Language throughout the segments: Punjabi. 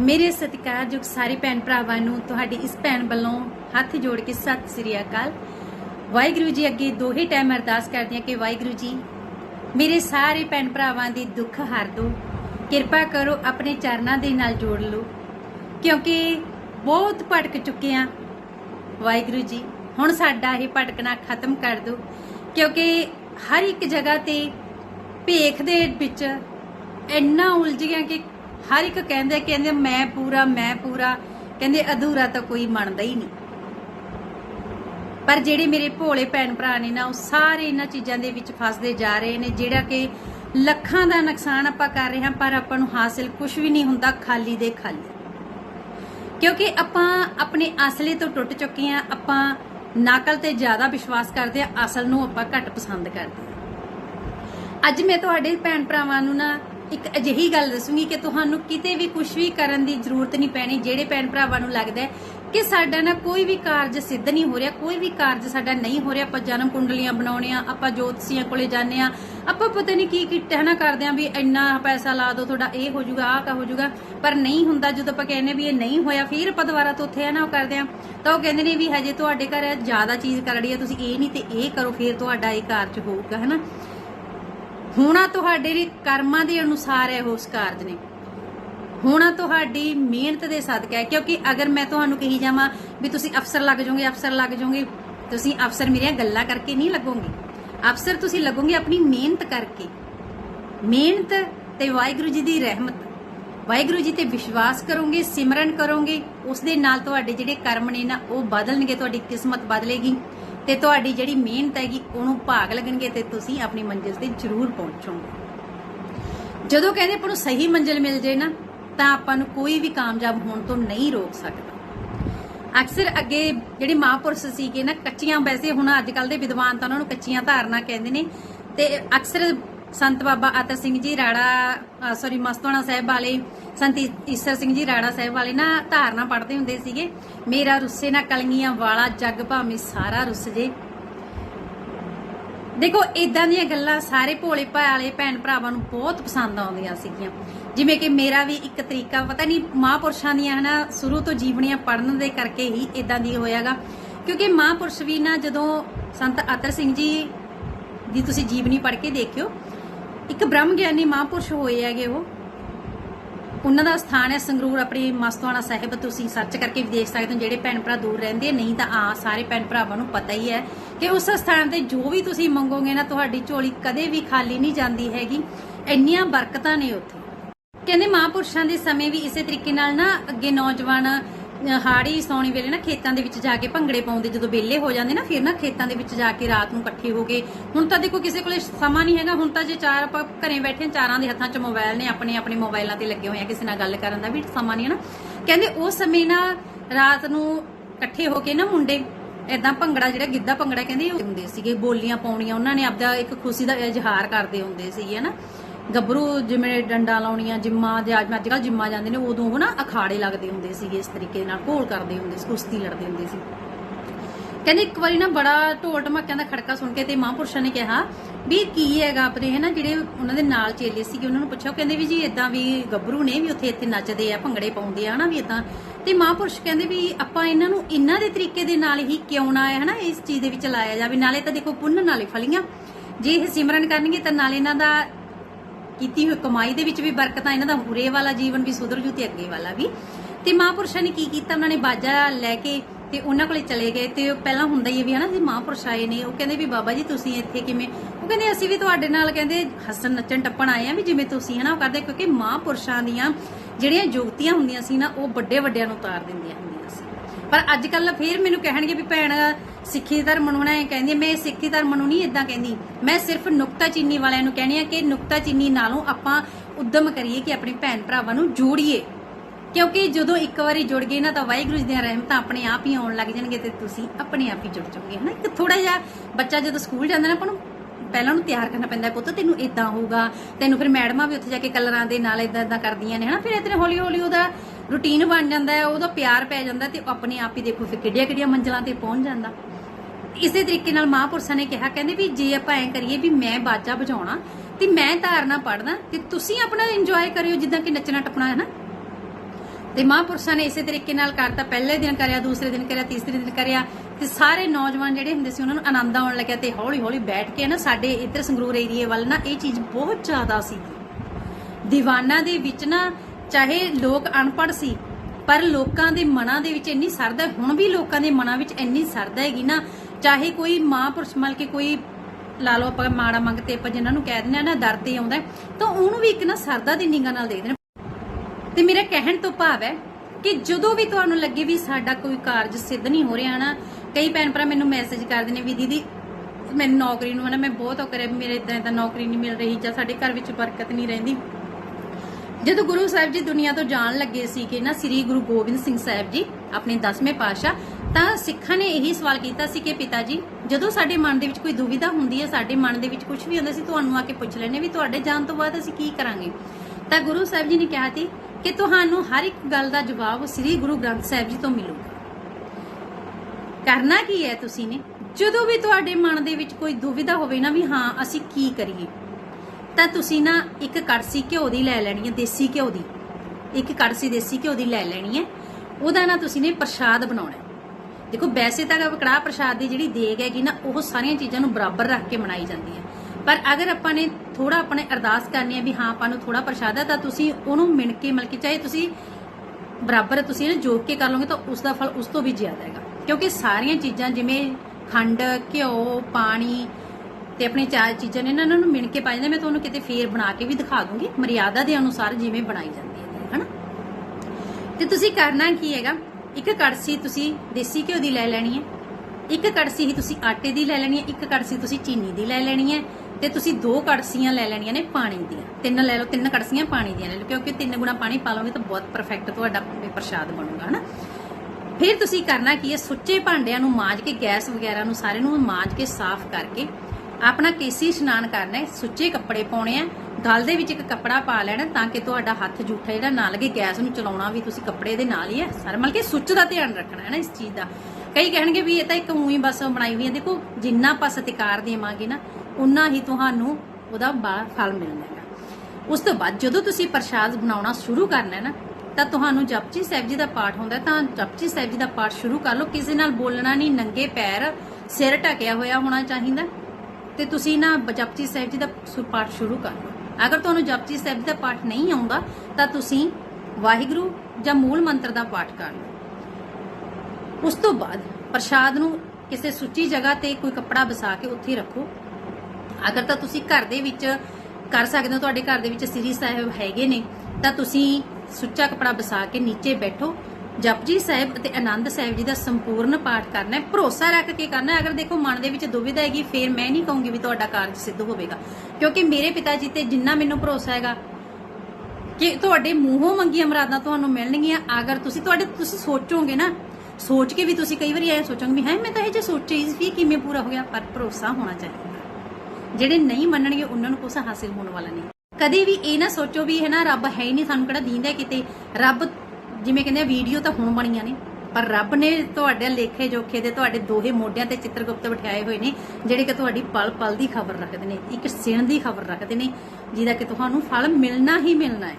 ਮੇਰੇ ਸਤਿਕਾਰਯੋਗ ਸਾਰੇ ਭੈਣ ਭਰਾਵਾਂ ਨੂੰ ਤੁਹਾਡੀ ਇਸ ਭੈਣ ਵੱਲੋਂ ਹੱਥ ਜੋੜ ਕੇ ਸਤਿ ਸ੍ਰੀ ਅਕਾਲ। ਵਾਹਿਗੁਰੂ ਜੀ ਅੱਗੇ ਦੋਹੇ ਟਾਈਮ ਅਰਦਾਸ ਕਰਦੀ ਹਾਂ ਕਿ ਵਾਹਿਗੁਰੂ ਜੀ ਮੇਰੇ ਸਾਰੇ ਭੈਣ ਭਰਾਵਾਂ ਦੀ ਦੁੱਖ ਹਰ ਦੋ। ਕਿਰਪਾ ਕਰੋ ਆਪਣੇ ਚਰਨਾਂ ਦੇ ਨਾਲ ਜੋੜ ਲਓ। ਕਿਉਂਕਿ ਬਹੁਤ ਭਟਕ ਚੁੱਕੇ ਆ ਵਾਹਿਗੁਰੂ ਜੀ, ਹੁਣ ਸਾਡਾ ਇਹ ਭਟਕਣਾ ਖਤਮ ਕਰ ਦਿਓ। ਕਿਉਂਕਿ ਹਰ ਇੱਕ ਜਗ੍ਹਾ ਤੇ ਭੇਖ ਦੇ ਵਿੱਚ ਇੰਨਾ ਉਲਝ ਗਿਆ ਕਿ ਹਰ ਇੱਕ ਕਹਿੰਦੇ ਕਹਿੰਦੇ ਮੈਂ ਪੂਰਾ ਮੈਂ ਪੂਰਾ, ਕਹਿੰਦੇ ਅਧੂਰਾ ਤਾਂ ਕੋਈ ਮੰਨਦਾ ਹੀ ਨਹੀਂ। ਪਰ ਜਿਹੜੇ ਮੇਰੇ ਭੋਲੇ ਭੈਣ ਭਰਾ ਨੇ ਨਾ, ਉਹ ਸਾਰੇ ਇਹਨਾਂ ਚੀਜ਼ਾਂ ਦੇ ਵਿੱਚ ਫਸਦੇ ਜਾ ਰਹੇ ਨੇ, ਜਿਹੜਾ ਕਿ ਲੱਖਾਂ ਦਾ ਨੁਕਸਾਨ ਆਪਾਂ ਕਰ ਰਹੇ ਹਾਂ, ਪਰ ਆਪਾਂ ਨੂੰ ਹਾਸਿਲ ਕੁਝ ਵੀ ਨਹੀਂ ਹੁੰਦਾ, ਖਾਲੀ ਦੇ ਖਾਲੀ। ਕਿਉਂਕਿ ਆਪਾਂ ਆਪਣੇ ਅਸਲੇ ਤੋਂ ਟੁੱਟ ਚੁੱਕੇ ਹਾਂ, ਆਪਾਂ ਨਕਲ ਤੇ ਜ਼ਿਆਦਾ ਵਿਸ਼ਵਾਸ ਕਰਦੇ ਹਾਂ, ਅਸਲ ਨੂੰ ਆਪਾਂ ਘੱਟ ਪਸੰਦ ਕਰਦੇ ਹਾਂ। ਅੱਜ ਮੈਂ ਤੁਹਾਡੇ ਭੈਣ ਭਰਾਵਾਂ ਨੂੰ ਨਾ ਇੱਕ ਅਜਿਹੀ ਗੱਲ ਦੱਸੂਗੀ ਕਿ ਤੁਹਾਨੂੰ ਕਿਤੇ ਵੀ ਕੁਝ ਵੀ ਕਰਨ ਦੀ ਜ਼ਰੂਰਤ ਨਹੀਂ ਪੈਣੀ, ਜਿਹੜੇ ਭੈਣ ਭਰਾਵਾਂ ਨੂੰ ਲੱਗਦਾ ਕਿ ਸਾਡਾ ਨਾ ਕੋਈ ਵੀ ਕਾਰਜ ਸਿੱਧ ਨਹੀਂ ਹੋ ਰਿਹਾ, ਕੋਈ ਵੀ ਕਾਰਜ ਸਾਡਾ ਨਹੀਂ ਹੋ ਰਿਹਾ, ਆਪਾਂ ਜਨਮ ਕੁੰਡਲੀਆਂ ਬਣਾਉਣੇ ਆ, ਆਪਾਂ ਜੋਤਸ਼ੀਆਂ ਕੋਲੇ ਜਾਂਦੇ ਆ, ਆਪਾਂ ਪਤਾ ਨਹੀਂ ਕੀ ਕੀ ਟਹਿਣਾ ਕਰਦੇ ਆ ਵੀ ਇੰਨਾ ਪੈਸਾ ਲਾ ਦੋ ਤੁਹਾਡਾ ਇਹ ਹੋ ਜਾਊਗਾ, ਆਹ ਕਾ ਹੋ ਜਾਊਗਾ, ਪਰ ਨਹੀਂ ਹੁੰਦਾ, ਜਦੋਂ ਆਪਾਂ ਕਹਿੰਦੇ ਵੀ ਇਹ ਨਹੀਂ ਹੋਇਆ, ਫਿਰ ਆਪਾਂ ਦੁਬਾਰਾ ਤੋਂ ਉੱਥੇ ਆ ਨਾ ਉਹ ਕਰਦੇ ਆ, ਤਾਂ ਉਹ ਕਹਿੰਦੇ ਨੇ ਵੀ ਹਜੇ ਤੁਹਾਡੇ ਘਰ ਜ਼ਿਆਦਾ ਚੀਜ਼ ਕਰੜੀ ਆ, ਤੁਸੀਂ ਇਹ ਨਹੀਂ ਤੇ ਇਹ ਕਰੋ, ਫਿਰ ਤੁਹਾਡਾ ਇਹ ਕਾਰਜ ਹੋਊਗਾ, ਹੈਨਾ? ਹੋਣਾ ਤੁਹਾਡੇ ਲਈ ਕਰਮਾਂ ਦੇ ਅਨੁਸਾਰ ਹੈ ਉਸ ਕਾਰਜ ਨੇ। ਹੋਣਾ ਤੁਹਾਡੀ ਮਿਹਨਤ ਦੇ ਸਦਕਾ ਹੈ, ਕਿਉਂਕਿ ਅਗਰ ਮੈਂ ਤੁਹਾਨੂੰ ਕਹੀ ਜਾਵਾਂ ਵੀ ਤੁਸੀਂ ਅਫਸਰ ਲੱਗ ਜਾਓਗੇ, ਅਫਸਰ ਲੱਗ ਜਾਓਗੇ, ਤੁਸੀਂ ਅਫਸਰ ਮੇਰੀਆਂ ਗੱਲਾਂ ਕਰਕੇ ਨਹੀਂ ਲੱਗੋਗੇ। ਅਫਸਰ ਤੁਸੀਂ ਲੱਗੋਗੇ ਆਪਣੀ ਮਿਹਨਤ ਕਰਕੇ। ਮਿਹਨਤ ਤੇ ਵਾਹਿਗੁਰੂ ਜੀ ਦੀ ਰਹਿਮਤ। ਵਾਹਿਗੁਰੂ ਜੀ ਤੇ ਵਿਸ਼ਵਾਸ ਕਰੋਗੇ, ਸਿਮਰਨ ਕਰੋਗੇ, ਉਸ ਦੇ ਨਾਲ ਤੁਹਾਡੇ ਜਿਹੜੇ ਕਰਮ ਨੇ ਨਾ, ਉਹ ਬਦਲਣਗੇ, ਤੁਹਾਡੀ ਕਿਸਮਤ ਬਦਲੇਗੀ। ਤੇ ਤੁਹਾਡੀ ਜਿਹੜੀ ਮਿਹਨਤ ਹੈਗੀ, ਉਹਨੂੰ ਭਾਗ ਲੱਗਣਗੇ ਤੇ ਤੁਸੀਂ ਆਪਣੀ ਮੰਜ਼ਿਲ ਤੇ ਜ਼ਰੂਰ ਪਹੁੰਚੋਗੇ ਜਦੋਂ ਕਹਿੰਦੇ ਆਪਾਂ ਨੂੰ ਸਹੀ ਮੰਜ਼ਿਲ ਮਿਲ ਜੇ ਨਾ, ਤਾਂ ਆਪਾਂ ਨੂੰ ਕੋਈ ਵੀ ਕਾਮਯਾਬ ਹੋਣ ਤੋਂ ਨਹੀਂ ਰੋਕ ਸਕਦਾ। ਅਕਸਰ ਅੱਗੇ ਜਿਹੜੇ ਮਹਾਂਪੁਰਸ਼ ਸੀਗੇ ਨਾ, ਕੱਚੀਆਂ ਵੈਸੇ ਹੁਣ ਅੱਜ ਕੱਲ ਦੇ ਵਿਦਵਾਨ ਤਾਂ ਉਹਨਾਂ ਨੂੰ ਕੱਚੀਆਂ ਧਾਰਨਾ ਕਹਿੰਦੇ ਨੇ, ਤੇ ਅਕਸਰ ਸੰਤ ਬਾਬਾ ਅਤਰ ਸਿੰਘ ਜੀ, ਰਾੜਾ ਸੌਰੀ ਮਸਤੋਣਾ ਸਾਹਿਬ ਵਾਲੇ ਸੰਤ ਈਸਰ ਸਿੰਘ ਜੀ ਰਾੜਾ ਸਾਹਿਬ ਵਾਲੇ ਨਾ ਧਾਰਨਾ ਪੜ੍ਹਦੇ ਹੁੰਦੇ ਸੀਗੇ, ਮੇਰਾ ਰੁੱਸੇ ਨਾ ਕਲਗੀਆਂ ਵਾਲਾ ਜੱਗ ਭਾਵੇਂ ਸਾਰਾ ਰੁੱਸ ਜੇ। ਦੇਖੋ ਇਦਾਂ ਦੀਆਂ ਗੱਲਾਂ ਸਾਰੇ ਭੋਲੇ ਭਾਲੇ ਭੈਣ ਭਰਾਵਾਂ ਨੂੰ ਬਹੁਤ ਪਸੰਦ ਆਉਂਦੀਆਂ ਸੀਗੀਆਂ। ਜਿਵੇਂ ਕਿ ਮੇਰਾ ਵੀ ਇੱਕ ਤਰੀਕਾ, ਪਤਾ ਨਹੀਂ ਮਹਾਂਪੁਰਸ਼ਾਂ ਦੀਆਂ ਹਨਾ, ਸ਼ੁਰੂ ਤੋਂ ਜੀਵਨੀਆਂ ਪੜ੍ਹਨ ਦੇ ਕਰਕੇ ਹੀ ਇਦਾਂ ਦੀ ਹੋਇਆਗਾ। ਕਿਉਂਕਿ ਮਹਾਂਪੁਰਸ਼ ਵੀ ਨਾ ਜਦੋਂ ਸੰਤ ਅਤਰ ਸਿੰਘ ਜੀ ਦੀ ਤੁਸੀਂ ਜੀਵਨੀ ਪੜ੍ਹ ਕੇ ਦੇਖਿਓ, ਇੱਕ ਬ੍ਰਹਮ ਗਿਆਨੀ ਮਹਾਂਪੁਰਸ਼ ਹੋਏ ਹੈਗੇ ਉਹ। ਉਹਨਾਂ ਦਾ ਸਥਾਨ ਹੈ ਸੰਗਰੂਰ ਆਪਣੀ ਮਸਤਵਾਣਾ ਸਾਹਿਬ ਤੁਸੀਂ ਸਰਚ ਕਰਕੇ ਵੀ ਦੇਖ ਸਕਦੇ ਹੋ ਜਿਹੜੇ ਭੈਣ ਭਰਾ ਦੂਰ ਰਹਿੰਦੇ ਆ, ਨਹੀਂ ਤਾਂ ਆ ਸਾਰੇ ਭੈਣ ਭਰਾਵਾਂ ਨੂੰ ਪਤਾ ਹੀ ਹੈ ਕਿ ਉਸ ਸਥਾਨ ਤੇ ਜੋ ਵੀ ਤੁਸੀਂ ਮੰਗੋਗੇ ਨਾ ਤੁਹਾਡੀ ਝੋਲੀ ਕਦੇ ਵੀ ਖਾਲੀ ਨਹੀਂ ਜਾਂਦੀ ਹੈਗੀ। ਇੰਨੀਆਂ ਬਰਕਤਾਂ ਨੇ ਉੱਥੇ। ਕਹਿੰਦੇ ਮਹਾਂਪੁਰਸ਼ਾਂ ਦੇ ਸਮੇਂ ਵੀ ਇਸੇ ਤਰੀਕੇ ਨਾਲ ਨਾ ਅੱਗੇ ਨੌਜਵਾਨ ਹਾੜੀ ਸੌਣੀ ਵੇਲੇ ਨਾ ਖੇਤਾਂ ਦੇ ਵਿੱਚ ਜਾ ਕੇ ਭੰਗੜੇ ਪਾਉਂਦੇ ਜਦੋਂ ਵਿਹਲੇ ਹੋ ਜਾਂਦੇ ਨਾ, ਫਿਰ ਨਾ ਖੇਤਾਂ ਦੇ ਵਿੱਚ ਜਾ ਕੇ ਰਾਤ ਨੂੰ ਇਕੱਠੇ ਹੋ ਗਏ ਹੁਣ ਤਾਂ ਦੇਖੋ ਕਿਸੇ ਕੋਲੇ ਸਮਾਂ ਨਹੀਂ ਹੈਗਾ, ਹੁਣ ਤਾਂ ਜੇ ਚਾਰ ਆਪਾਂ ਘਰੇ ਬੈਠੇ ਚਾਰਾਂ ਦੇ ਹੱਥਾਂ 'ਚ ਮੋਬਾਈਲ ਨੇ, ਆਪਣੇ ਆਪਣੇ ਮੋਬਾਈਲਾਂ ਤੇ ਲੱਗੇ ਹੋਏ ਆ ਕਿਸੇ ਨਾਲ ਗੱਲ ਕਰਨ ਦਾ ਵੀ ਸਮਾਂ ਨਹੀਂ ਹੈ ਨਾ। ਕਹਿੰਦੇ ਉਸ ਸਮੇਂ ਨਾ ਰਾਤ ਨੂੰ ਇਕੱਠੇ ਹੋ ਕੇ ਨਾ ਮੁੰਡੇ, ਏਦਾਂ ਭੰਗੜਾ ਜਿਹੜਾ ਗਿੱਧਾ ਭੰਗੜਾ ਕਹਿੰਦੇ ਹੁੰਦੇ ਸੀਗੇ, ਬੋਲੀਆਂ ਪਾਉਣੀਆਂ, ਉਹਨਾਂ ਨੇ ਆਪਦਾ ਇੱਕ ਖੁਸ਼ੀ ਦਾ ਇਜ਼ਹਾਰ ਕਰਦੇ ਹੁੰਦੇ ਸੀਗੇ ਹਨਾ ਗੱਭਰੂ ਜਿਵੇਂ ਡੰਡਾ ਲਾਉਣੀਆਂ, ਜਿੰਮਾ ਦੇ ਅੱਜ ਕੱਲ ਜਿੰਮਾ ਜਾਂਦੇ ਨੇ, ਉਦੋਂ ਉਹ ਨਾ ਅਖਾੜੇ ਲੱਗਦੇ ਹੁੰਦੇ ਸੀਗੇ ਇਸ ਤਰੀਕੇ ਨਾਲ, ਘੋਲ ਕਰਦੇ ਹੁੰਦੇ ਸੀ, ਕੁਸ਼ਤੀ ਲੜਦੇ ਹੁੰਦੇ ਸੀ। ਕਹਿੰਦੇ ਇੱਕ ਵਾਰੀ ਨਾ ਬੜਾ ਢੋਲ ਢਮਾਕਿਆਂ ਦਾ ਖੜਕਾ ਸੁਣ ਕੇ ਤੇ ਮਹਾਂਪੁਰਸ਼ਾਂ ਨੇ ਕਿਹਾ ਵੀ ਕੀ ਹੈਗਾ ਆਪਣੇ, ਹੈ ਨਾ, ਜਿਹੜੇ ਉਹਨਾਂ ਦੇ ਨਾਲ ਚੇਲੇ ਸੀਗੇ, ਉਹਨਾਂ ਨੂੰ ਪੁੱਛਿਆ ਕਹਿੰਦੇ ਵੀ ਜੀ ਇਦਾਂ ਵੀ ਗੱਭਰੂ ਨੇ ਵੀ ਉੱਥੇ ਇੱਥੇ ਨੱਚਦੇ ਆ, ਭੰਗੜੇ ਪਾਉਂਦੇ ਆ, ਹਨਾ ਵੀ ਇਦਾਂ ਤੇ ਮਹਾਂਪੁਰਸ਼ ਕਹਿੰਦੇ ਵੀ ਆਪਾਂ ਇਹਨਾਂ ਨੂੰ ਇਹਨਾਂ ਦੇ ਤਰੀਕੇ ਦੇ ਨਾਲ ਹੀ ਕਿਉਂ ਨਾ, ਹੈ ਹਨਾ ਇਸ ਚੀਜ਼ ਦੇ ਵਿੱਚ ਲਾਇਆ ਜਾਵੇ, ਨਾਲੇ ਤਾਂ ਦੇਖੋ ਪੁੰਨ ਨਾਲੇ ਫਲੀਆਂ। ਜੇ ਇਹ ਸਿਮਰਨ ਕਰਨਗੇ ਤਾਂ ਨਾਲੇ ਇਹਨਾਂ ਦਾ ਕੀਤੀ ਹੋਈ, ਕਮਾਈ ਦੇ ਵਿੱਚ ਵੀ ਬਰਕਤਾਂ ਇਹਨਾਂ ਦਾ ਹੁਰੇ ਵਾਲਾ ਜੀਵਨ ਵੀ ਸੁਧਰ ਜੂ ਤੇ ਅੱਗੇ ਵਾਲਾ ਵੀ। ਤੇ ਮਹਾਂਪੁਰਸ਼ਾਂ ਨੇ ਕੀ ਕੀਤਾ? ਉਹਨਾਂ ਨੇ ਬਾਜਾ ਲੈ ਕੇ ਤੇ ਉਹਨਾਂ ਕੋਲੇ ਚਲੇ ਗਏ ਤੇ ਪਹਿਲਾਂ ਹੁੰਦਾ ਹੀ ਵੀ ਹਨਾ ਜੀ ਮਹਾਂਪੁਰਸ਼ ਆਏ ਨੇ, ਉਹ ਕਹਿੰਦੇ ਵੀ ਬਾਬਾ ਜੀ ਤੁਸੀਂ ਇੱਥੇ ਕਿਵੇਂ? ਉਹ ਕਹਿੰਦੇ ਅਸੀਂ ਵੀ ਤੁਹਾਡੇ ਨਾਲ ਕਹਿੰਦੇ ਹੱਸਣ, ਨੱਚਣ, ਟੱਪਣ ਆਏ ਆ ਵੀ ਜਿਵੇਂ ਤੁਸੀਂ ਹਨਾ, ਉਹ ਕਰਦੇ ਕਿਉਂਕਿ ਮਹਾਂਪੁਰਸ਼ਾਂ ਦੀਆਂ ਜਿਹੜੀਆਂ ਜੁਗਤੀਆਂ ਹੁੰਦੀਆਂ ਸੀ ਨਾ, ਉਹ ਵੱਡੇ ਵੱਡਿਆਂ ਨੂੰ ਉਤਾਰ ਦਿੰਦੀਆਂ ਹੁੰਦੀਆਂ ਸੀ। ਪਰ ਅੱਜ ਕੱਲ ਫੇਰ ਮੈਨੂੰ ਕਹਿਣਗੇ ਵੀ ਭੈਣ ਸਿੱਖੀ ਧਰਮ ਨੂੰ ਨਾ ਇਹ ਕਹਿੰਦੀ ਮੈਂ ਸਿੱਖੀ ਧਰਮ ਨੂੰ ਨਹੀਂ ਇਦਾਂ ਕਹਿੰਦੀ। ਮੈਂ ਸਿਰਫ ਨੁਕਤਾਚੀਨੀ ਵਾਲਿਆਂ ਨੂੰ ਕਹਿੰਦੀ ਆ ਕਿ ਨੁਕਤਾਚੀਨੀ ਨਾਲੋਂ ਆਪਾਂ ਉਦਮ ਕਰੀਏ ਕਿ ਆਪਣੇ ਭੈਣ ਭਰਾਵਾਂ ਨੂੰ ਜੋੜੀਏ। ਕਿਉਂਕਿ ਜਦੋਂ ਇੱਕ ਵਾਰੀ ਜੁੜ ਗਏ ਨਾ ਤਾਂ ਵਾਹਿਗੁਰੂ ਜੀ ਦੀਆਂ ਰਹਿਮਤਾਂ ਆਪਣੇ ਆਪ ਹੀ ਆਉਣ ਲੱਗ ਜਾਣਗੇ ਤੇ ਤੁਸੀਂ ਆਪਣੇ ਆਪ ਹੀ ਜੁੜ ਜਾਓਗੇ, ਹਨਾ? ਇੱਕ ਥੋੜਾ ਜਿਹਾ ਬੱਚਾ ਜਦੋਂ ਸਕੂਲ ਜਾਂਦਾ ਨਾ, ਆਪਾਂ ਨੂੰ ਪਹਿਲਾਂ ਉਹਨੂੰ ਤਿਆਰ ਕਰਨਾ ਪੈਂਦਾ, ਪੁੱਤ, ਤੈਨੂੰ ਇਦਾਂ ਹੋਊਗਾ। ਤੈਨੂੰ ਫਿਰ ਮੈਡਮਾਂ ਵੀ ਉੱਥੇ ਜਾ ਕੇ ਕਲਰਾਂ ਦੇ ਨਾਲ ਇਦਾਂ ਇਦਾਂ ਕਰਦੀਆਂ ਨੇ, ਹਨਾ? ਫਿਰ ਇਤਨੇ ਹੌਲੀ ਹੌਲੀ ਉਹਦਾ ਰੁਟੀਨ ਬਣ ਜਾਂਦਾ ਹੈ, ਉਹਦਾ ਪਿਆਰ ਪੈ ਜਾਂਦਾ ਤੇ ਆਪਣੇ ਆਪ ਹੀ ਦੇਖੋ ਫਿਰ ਕਿੱਡੀਆਂ ਕਿੱਡੀਆਂ ਮੰਜ਼ਲਾਂ ਤੇ ਪਹੁੰਚ ਜਾਂਦਾ। ਇਸੇ ਤਰੀਕੇ ਨਾਲ ਮਹਾਂਪੁਰਸ਼ਾਂ ਨੇ ਕਿਹਾ, ਕਹਿੰਦੇ ਵੀ ਜੇ ਆਪਾਂ ਐਂ ਕਰੀਏ ਵੀ ਮੈਂ ਬਾਜਾ ਵਜਾਉਣਾ, ਤੇ ਮੈਂ ਧਾਰਨਾ ਪੜਨਾ ਤੇ ਤੁਸੀਂ ਆਪਣਾ ਇੰਜੋਏ ਕਰਿਓ ਜਿੱਦਾਂ ਕਿ ਨੱਚਣਾ ਟੱਪਣਾ ਹੈ ਨਾ ਤੇ ਮਹਾਂਪੁਰਸ਼ਾਂ ਨੇ ਇਸੇ ਤਰੀਕੇ ਨਾਲ ਕਰਤਾ, ਪਹਿਲੇ ਦਿਨ ਕਰਿਆ, ਦੂਸਰੇ ਦਿਨ ਕਰਿਆ, ਤੀਸਰੇ ਦਿਨ ਕਰਿਆ, ਤੇ ਸਾਰੇ ਨੌਜਵਾਨ ਜਿਹੜੇ ਹੁੰਦੇ ਸੀ, ਉਹਨਾਂ ਨੂੰ ਆਨੰਦ ਆਉਣ ਲੱਗਿਆ ਤੇ ਹੌਲੀ ਹੌਲੀ ਬੈਠ ਕੇ ਨਾ ਸਾਡੇ ਇੱਧਰ ਸੰਗਰੂਰ ਏਰੀਏ ਵੱਲ ਨਾ ਇਹ ਚੀਜ਼ ਬਹੁਤ ਜ਼ਿਆਦਾ ਸੀ। ਦੀਵਾਨਾਂ ਦੇ ਵਿੱਚ ਨਾ ਚਾਹੇ ਲੋਕ ਅਨਪੜ੍ਹ ਸੀ, ਪਰ ਲੋਕਾਂ ਦੇ ਮਨਾਂ ਦੇ ਵਿੱਚ ਇੰਨੀ ਸਰਦਾ, ਹੁਣ ਵੀ ਲੋਕਾਂ ਦੇ ਮਨਾਂ ਵਿੱਚ ਇੰਨੀ ਸਰਦਾ ਹੈਗੀ ਨਾ ਚਾਹੇ ਕੋਈ ਮਹਾਂਪੁਰਸ਼ ਮਲ ਕੇ ਕੋਈ ਲਾ ਲਓ ਆਪਾਂ ਮਾੜਾ ਮੰਗਤੇ ਆਪਾਂ ਜਿਨ੍ਹਾਂ ਨੂੰ ਕਹਿ ਦਿੰਦੇ ਆ ਨਾ ਦਰ ਤੇ ਆਉਂਦਾ ਤਾਂ ਉਹਨੂੰ ਵੀ ਇੱਕ ਨਾ ਸਰਦਾ ਦੀ ਨਿਗਾਹ ਨਾਲ ਦੇਖਦੇ ਨੇ ਤੇ ਮੇਰਾ ਕਹਿਣ ਤੋਂ ਭਾਵ ਹੈ ਕਿ ਜਦੋਂ ਵੀ ਤੁਹਾਨੂੰ ਲੱਗੇ ਵੀ ਸਾਡਾ ਕੋਈ ਕਾਰਜ ਸਿੱਧ ਨਹੀਂ ਹੋ ਰਿਹਾ ਨਾ, ਕਈ ਭੈਣ ਭਰਾ ਮੈਨੂੰ ਮੈਸੇਜ ਕਰਦੇ ਨੇ ਵੀ ਦੀਦੀ ਮੈਨੂੰ ਨੌਕਰੀ ਨੂੰ ਹਨਾ, ਮੈਂ ਬਹੁਤ ਉਹ ਮੇਰੇ ਇਦਾਂ ਇਦਾਂ ਨੌਕਰੀ ਨਹੀਂ ਮਿਲ ਰਹੀ ਜਾਂ ਸਾਡੇ ਘਰ ਵਿੱਚ ਬਰਕਤ ਨਹੀਂ ਰਹਿੰਦੀ। ਜਦੋਂ ਗੁਰੂ ਸਾਹਿਬ ਜੀ ਦੁਨੀਆ ਤੋਂ ਜਾਣ ਲੱਗੇ ਸੀ ਕਿ ਨਾ ਸ੍ਰੀ ਗੁਰੂ ਗੋਬਿੰਦ ਸਿੰਘ ਸਾਹਿਬ ਜੀ, ਆਪਣੇ 10ਵੇਂ ਪਾਤਸ਼ਾਹ ਤਾਂ ਸਿੱਖਾਂ ਨੇ ਇਹੀ ਸਵਾਲ ਕੀਤਾ ਸੀ ਕਿ ਪਿਤਾ ਜੀ ਜਦੋਂ ਸਾਡੇ ਮਨ ਦੇ ਵਿੱਚ ਕੋਈ ਦੁਵਿਧਾ ਹੁੰਦੀ ਹੈ, ਸਾਡੇ ਮਨ ਦੇ ਵਿੱਚ ਕੁਝ ਵੀ ਹੁੰਦਾ ਸੀ, ਤੁਹਾਨੂੰ ਆ ਕੇ ਪੁੱਛ ਲੈਣੇ ਵੀ ਤੁਹਾਡੇ ਜਾਣ ਤੋਂ ਬਾਅਦ ਅਸੀਂ ਕੀ ਕਰਾਂਗੇ। ਤਾਂ ਗੁਰੂ ਸਾਹਿਬ ਜੀ ਨੇ ਕਿਹਾ ਸੀ ਕਿ ਤੁਹਾਨੂੰ ਹਰ ਇੱਕ ਗੱਲ ਦਾ ਜਵਾਬ ਸ੍ਰੀ ਗੁਰੂ ਗ੍ਰੰਥ ਸਾਹਿਬ ਜੀ ਤੋਂ ਮਿਲੂਗਾ। ਕਰਨਾ ਕੀ ਹੈ ਤੁਸੀਂ ਨੇ? ਜਦੋਂ ਵੀ ਤੁਹਾਡੇ ਮਨ ਦੇ ਵਿੱਚ ਕੋਈ ਦੁਵਿਧਾ ਹੋਵੇ ਨਾ ਵੀ ਹਾਂ, ਅਸੀਂ ਕੀ ਕਰੀਏ? ਤਾਂ ਤੁਸੀਂ ਨਾ ਇੱਕ ਕੜਸੀ ਘਿਓ ਦੀ ਲੈ ਲੈਣੀ ਹੈ, ਦੇਸੀ ਘਿਓ ਦੀ। ਇੱਕ ਕੜਸੀ ਦੇਸੀ ਘਿਓ ਦੀ ਲੈ ਲੈਣੀ ਹੈ। ਉਹਦਾ ਨਾ ਤੁਸੀਂ ਨੇ ਪ੍ਰਸ਼ਾਦ ਬਣਾਉਣਾ ਦੇਖੋ, ਵੈਸੇ ਤਾਂ ਕੜਾਹ ਪ੍ਰਸ਼ਾਦ ਦੀ ਜਿਹੜੀ ਦੇਗ ਹੈਗੀ ਨਾ, ਉਹ ਸਾਰੀਆਂ ਚੀਜ਼ਾਂ ਨੂੰ ਬਰਾਬਰ ਰੱਖ ਕੇ ਬਣਾਈ ਜਾਂਦੀ ਹੈ। ਪਰ ਅਗਰ ਆਪਾਂ ਨੇ ਥੋੜਾ ਆਪਣੇ ਅਰਦਾਸ ਕਰਨੀ ਹੈ ਵੀ ਹਾਂ, ਆਪਾਂ ਨੂੰ ਥੋੜਾ ਪ੍ਰਸ਼ਾਦ ਹੈ, ਤਾਂ ਤੁਸੀਂ ਉਹਨੂੰ ਮਿਣ ਕੇ, ਮਤਲਬ ਕਿ ਚਾਹੇ ਤੁਸੀਂ ਬਰਾਬਰ ਤੁਸੀਂ ਇਹਨੂੰ ਜੋਕ ਕੇ ਕਰ ਲਓਗੇ, ਤਾਂ ਉਸ ਦਾ ਫਲ ਉਸ ਤੋਂ ਵੀ ਜ਼ਿਆਦਾ ਹੈਗਾ। ਕਿਉਂਕਿ ਸਾਰੀਆਂ ਚੀਜ਼ਾਂ ਜਿਵੇਂ ਖੰਡ, ਘਿਓ, ਪਾਣੀ ਤੇ ਆਪਣੇ ਚਾਰ ਚੀਜ਼ਾਂ ਨੇ ਇਹਨਾਂ ਨੂੰ ਮਿਣ ਕੇ ਪਾ ਜਾਂਦੇ ਮੈਂ ਤੁਹਾਨੂੰ ਕਿਤੇ ਫੇਰ ਬਣਾ ਕੇ ਵੀ ਦਿਖਾ ਦੂੰਗੀ। ਮਰਿਆਦਾ ਦੇ ਅਨੁਸਾਰ ਜਿਵੇਂ ਬਣਾਈ ਜਾਂਦੀ ਹੈ, ਹਨਾ? ਤੇ ਤੁਸੀਂ ਕਰਨਾ ਕੀ ਹੈਗਾ? ਇੱਕ ਕੜਸੀ ਤੁਸੀਂ ਦੇਸੀ ਘਿਓ ਦੀ ਲੈ ਲੈਣੀ ਹੈ। ਇੱਕ ਕੜਸੀ ਹੀ ਤੁਸੀਂ ਆਟੇ ਦੀ ਲੈ ਲੈਣੀ ਹੈ, ਇੱਕ ਕੜਸੀ ਤੁਸੀਂ ਚੀਨੀ ਦੀ ਲੈ ਲੈਣੀ ਹੈ ਤੇ ਤੁਸੀਂ ਦੋ ਕੜਸੀਆਂ ਲੈ ਲੈਣੀਆਂ ਨੇ ਪਾਣੀ ਦੀਆਂ। ਤਿੰਨ ਲੈ ਲਓ, ਤਿੰਨ ਕੜਸੀਆਂ ਪਾਣੀ ਦੀਆਂ ਲੈ ਲਓ ਕਿਉਂਕਿ ਤਿੰਨ ਗੁਣਾ ਪਾਣੀ ਪਾ ਲਓਗੇ ਤਾਂ ਬਹੁਤ ਪਰਫੈਕਟ ਤੁਹਾਡਾ ਪ੍ਰਸ਼ਾਦ ਬਣੂਗਾ, ਹਨਾ? ਫਿਰ ਤੁਸੀਂ ਕਰਨਾ ਕੀ ਹੈ, ਸੁੱਚੇ ਭਾਂਡਿਆਂ ਨੂੰ ਮਾਜ ਕੇ, ਗੈਸ ਵਗੈਰਾ ਨੂੰ ਸਾਰੇ ਨੂੰ ਮਾਜ ਕੇ ਸਾਫ਼ ਕਰਕੇ ਆਪਣਾ ਕੇਸੀ ਇਸ਼ਨਾਨ ਕਰਨਾ ਹੈ, ਸੁੱਚੇ ਕੱਪੜੇ ਪਾਉਣੇ ਆ ਗਲ ਦੇ ਵਿੱਚ ਇੱਕ ਕੱਪੜਾ ਪਾ ਲੈਣਾ ਤਾਂ ਕਿ ਤੁਹਾਡਾ ਹੱਥ ਜੂਠਾ ਜਿਹੜਾ ਨਾ ਲੱਗੇ ਗੈਸ ਨੂੰ ਚਲਾਉਣਾ ਵੀ ਤੁਸੀਂ ਕੱਪੜੇ ਦੇ ਨਾਲ ਹੀ ਹੈ। ਸਰ ਮਤਲਬ ਕਿ ਸੁੱਚ ਦਾ ਧਿਆਨ ਰੱਖਣਾ ਹੈ ਨਾ ਇਸ ਚੀਜ਼ ਦਾ। ਕਈ ਕਹਿਣਗੇ ਵੀ ਇਹ ਤਾਂ ਇੱਕ ਮੂੰਹ ਬਸ ਬਣਾਈ ਹੋਈ ਹੈ। ਦੇਖੋ ਜਿੰਨਾ ਆਪਾਂ ਸਤਿਕਾਰ ਦੇਵਾਂਗੇ ਨਾ ਉਨਾ ਹੀ ਤੁਹਾਨੂੰ ਉਹਦਾ ਫਲ ਮਿਲਣਾ ਹੈਗਾ ਉਸ ਤੋਂ ਬਾਅਦ ਜਦੋਂ ਤੁਸੀਂ ਪ੍ਰਸ਼ਾਦ ਬਣਾਉਣਾ ਸ਼ੁਰੂ ਕਰਨਾ ਹੈ ਨਾ ਤਾਂ ਤੁਹਾਨੂੰ ਜਪਜੀ ਸਾਹਿਬ ਜੀ ਦਾ ਪਾਠ ਹੁੰਦਾ ਹੈ, ਤਾਂ ਜਪਜੀ ਸਾਹਿਬ ਜੀ ਦਾ ਪਾਠ ਸ਼ੁਰੂ ਕਰ ਲਓ। ਕਿਸੇ ਨਾਲ ਬੋਲਣਾ ਨਹੀਂ ਨੰਗੇ ਪੈਰ ਸਿਰ ਢਕਿਆ ਹੋਇਆ ਹੋਣਾ ਚਾਹੀਦਾ। ਤੇ ਤੁਸੀਂ ਨਾ ਜਪਜੀ ਸਾਹਿਬ ਜੀ ਦਾ ਪਾਠ ਸ਼ੁਰੂ ਕਰ ਲਓ। ਅਗਰ ਤੁਹਾਨੂੰ ਜਪਜੀ ਸਾਹਿਬ ਦਾ ਪਾਠ ਨਹੀਂ ਆਉਂਦਾ, ਤਾਂ ਤੁਸੀਂ ਵਾਹਿਗੁਰੂ ਜਾਂ ਮੂਲ ਮੰਤਰ ਦਾ ਪਾਠ ਕਰ ਲਓ। ਉਸ ਤੋਂ ਬਾਅਦ ਪ੍ਰਸ਼ਾਦ ਨੂੰ ਕਿਸੇ ਸੁੱਚੀ ਜਗ੍ਹਾ ਤੇ ਕੋਈ ਕੱਪੜਾ ਵਿਛਾ ਕੇ ਉੱਥੇ ਰੱਖੋ। ਅਗਰ ਤਾਂ ਤੁਸੀਂ ਘਰ ਦੇ ਵਿੱਚ ਕਰ ਸਕਦੇ ਹੋ, ਤੁਹਾਡੇ ਘਰ ਦੇ ਵਿੱਚ ਸ੍ਰੀ ਸਾਹਿਬ ਹੈਗੇ ਨੇ, ਤਾਂ ਤੁਸੀਂ ਸੁੱਚਾ ਕੱਪੜਾ ਵਿਛਾ ਕੇ ਨੀਚੇ ਬੈਠੋ। ਜਪਜੀ ਸਾਹਿਬ ਅਤੇ ਆਨੰਦ ਸਾਹਿਬ ਜੀ ਦਾ ਸੰਪੂਰਨ ਪਾਠ ਕਰਨਾ ਹੈ। ਭਰੋਸਾ ਰੱਖ ਕੇ ਕਰਨਾ ਹੈ। ਅਗਰ ਦੇਖੋ, ਮਨ ਦੇ ਵਿੱਚ ਦੁਵਿਧਾ ਹੈਗੀ, ਫੇਰ ਮੈਂ ਨਹੀਂ ਕਹੂੰਗੀ ਵੀ ਤੁਹਾਡਾ ਕਾਰਜ ਸਿੱਧ ਹੋਵੇਗਾ। ਕਿਉਂਕਿ ਮੇਰੇ ਪਿਤਾ ਜੀ ਤੇ ਜਿੰਨਾ ਮੈਨੂੰ ਭਰੋਸਾ ਹੈਗਾ ਕਿ ਤੁਹਾਡੇ ਮੂੰਹੋਂ ਮੰਗੀਆਂ ਮੁਰਾਦਾਂ ਤੁਹਾਨੂੰ ਮਿਲਣਗੀਆਂ। ਅਗਰ ਤੁਸੀਂ ਤੁਹਾਡੇ, ਤੁਸੀਂ ਸੋਚੋਗੇ ਨਾ, ਸੋਚ ਕੇ ਵੀ ਤੁਸੀਂ ਕਈ ਵਾਰੀ ਐ ਸੋਚੋਗੇ ਵੀ, ਹੈ, ਮੈਂ ਤਾਂ ਇਹ ਜੇ ਸੋਚੀ ਸੀ ਕਿਵੇਂ ਪੂਰਾ ਹੋ ਗਿਆ, ਪਰ ਭਰੋਸਾ ਹੋਣਾ ਚਾਹੀਦਾ। ਜਿਹੜੇ ਨਹੀਂ ਮੰਨਣਗੇ, ਉਹਨਾਂ ਨੂੰ ਕੁਛ ਹਾਸਿਲ ਹੋਣ ਵਾਲਾ ਨਹੀਂ। ਕਦੇ ਵੀ ਇਹ ਨਾ ਸੋਚੋ ਵੀ ਹੈ ਨਾ ਰੱਬ ਹੈ ਹੀ ਨਹੀਂ ਸਾਨੂੰ ਕਿਹੜਾ ਦੀਂਦਾ ਕਿਤੇ। ਰੱਬ ਜਿਵੇਂ ਕਹਿੰਦੇ ਆ ਵੀਡੀਓ ਤਾਂ ਹੁਣ ਬਣੀਆਂ ਨੇ, ਪਰ ਰੱਬ ਨੇ ਤੁਹਾਡੇ ਲੇਖੇ ਜੋਖੇ ਦੇ ਤੁਹਾਡੇ ਦੋਹੇ ਮੋਢਿਆਂ ਤੇ ਚਿੱਤਰਗੁਪਤ ਬਿਠਾਏ ਹੋਏ ਨੇ, ਜਿਹੜੇ ਕਿ ਤੁਹਾਡੀ ਪਲ ਪਲ ਦੀ ਖਬਰ ਰੱਖਦੇ ਨੇ, ਇੱਕ ਸਿਣ ਦੀ ਖਬਰ ਰੱਖਦੇ ਨੇ, ਜਿਹਦਾ ਕਿ ਤੁਹਾਨੂੰ ਫਲ ਮਿਲਣਾ ਹੀ ਮਿਲਣਾ ਹੈ।